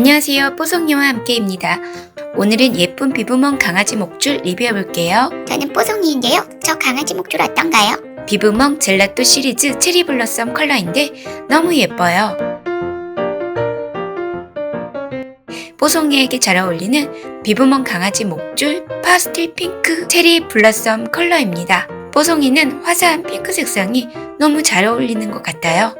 안녕하세요. 뽀송이와 함께입니다. 오늘은 예쁜 비브먼 강아지 목줄 리뷰해볼게요. 저는 뽀송이인데요. 저 강아지 목줄 어떤가요? 비브멍 젤라또 시리즈 체리 블러썸 컬러인데 너무 예뻐요. 뽀송이에게 잘 어울리는 비브멍 강아지 목줄 파스텔 핑크 체리 블러썸 컬러입니다. 뽀송이는 화사한 핑크 색상이 너무 잘 어울리는 것 같아요.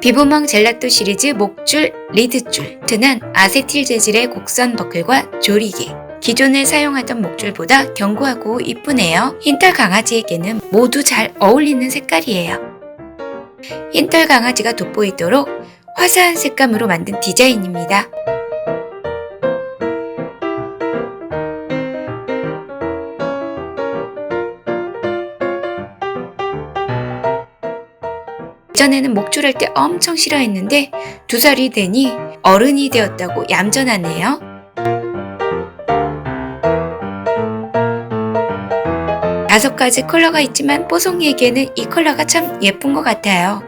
비브멍 젤라또 시리즈 목줄 리드줄 트는 아세틸 재질의 곡선 버클과 조리개 기존에 사용하던 목줄보다 견고하고 이쁘네요. 흰털 강아지에게는 모두 잘 어울리는 색깔이에요. 흰털 강아지가 돋보이도록 화사한 색감으로 만든 디자인입니다. 예전에는 목줄할 때 엄청 싫어했는데 두 살이 되니 어른이 되었다고 얌전하네요. 다섯 가지 컬러가 있지만 뽀송이에게는 이 컬러가 참 예쁜 것 같아요.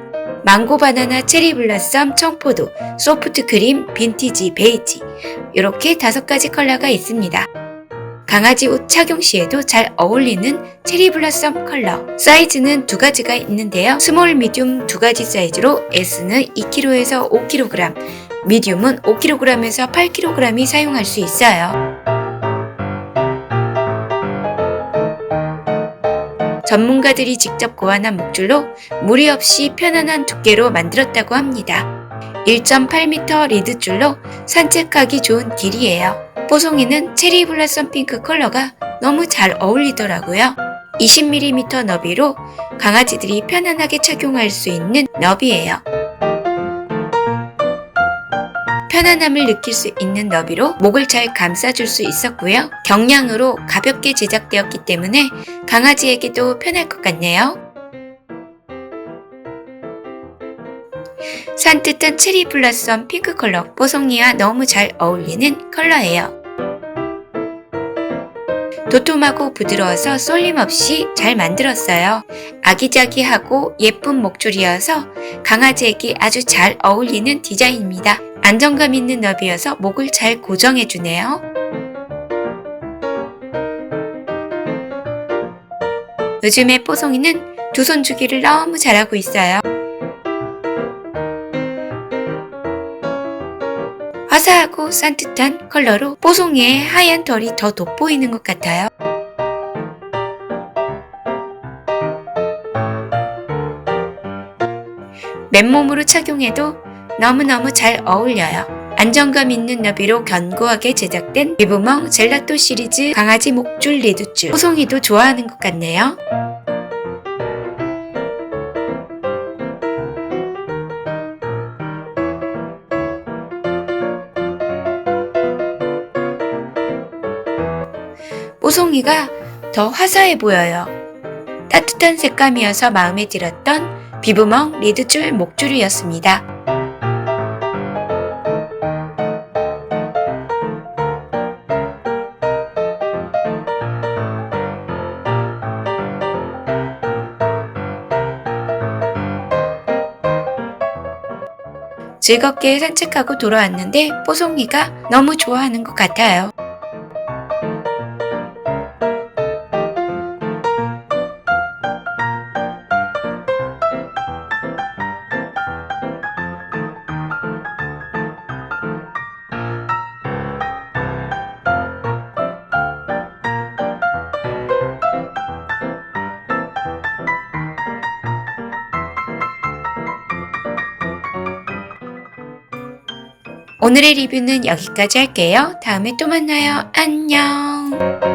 망고 바나나 체리 블라썸 청포도 소프트 크림 빈티지 베이지 이렇게 다섯 가지 컬러가 있습니다. 강아지 옷 착용 시에도 잘 어울리는 체리 블라썸 컬러 사이즈는 두 가지가 있는데요. 스몰 미디움 두 가지 사이즈로 S는 2kg에서 5kg 미디움은 5kg에서 8kg이 사용할 수 있어요. 전문가들이 직접 고안한 목줄로 무리 없이 편안한 두께로 만들었다고 합니다. 1.8m 리드줄로 산책하기 좋은 길이에요. 뽀송이는 체리 블라썸 핑크 컬러가 너무 잘 어울리더라고요. 20mm 너비로 강아지들이 편안하게 착용할 수 있는 너비예요. 편안함을 느낄 수 있는 너비로 목을 잘 감싸줄 수 있었고요. 경량으로 가볍게 제작되었기 때문에 강아지에게도 편할 것 같네요. 산뜻한 체리 블라썸 핑크 컬러 뽀송이와 너무 잘 어울리는 컬러예요. 도톰하고 부드러워서 쏠림 없이 잘 만들었어요. 아기자기하고 예쁜 목줄이어서 강아지에게 아주 잘 어울리는 디자인입니다. 안정감 있는 너비여서 목을 잘 고정해주네요. 요즘에 뽀송이는 두 손 주기를 너무 잘하고 있어요. 화사하고 산뜻한 컬러로 뽀송이의 하얀 털이 더 돋보이는 것 같아요. 맨몸으로 착용해도 너무너무 잘 어울려요. 안정감 있는 너비로 견고하게 제작된 리브멍 젤라또 시리즈 강아지 목줄 리드줄 뽀송이도 좋아하는 것 같네요. 뽀송이가 더 화사해 보여요. 따뜻한 색감이어서 마음에 들었던 비브멍 리드줄 목줄이었습니다. 즐겁게 산책하고 돌아왔는데 뽀송이가 너무 좋아하는 것 같아요. 오늘의 리뷰는 여기까지 할게요. 다음에 또 만나요. 안녕.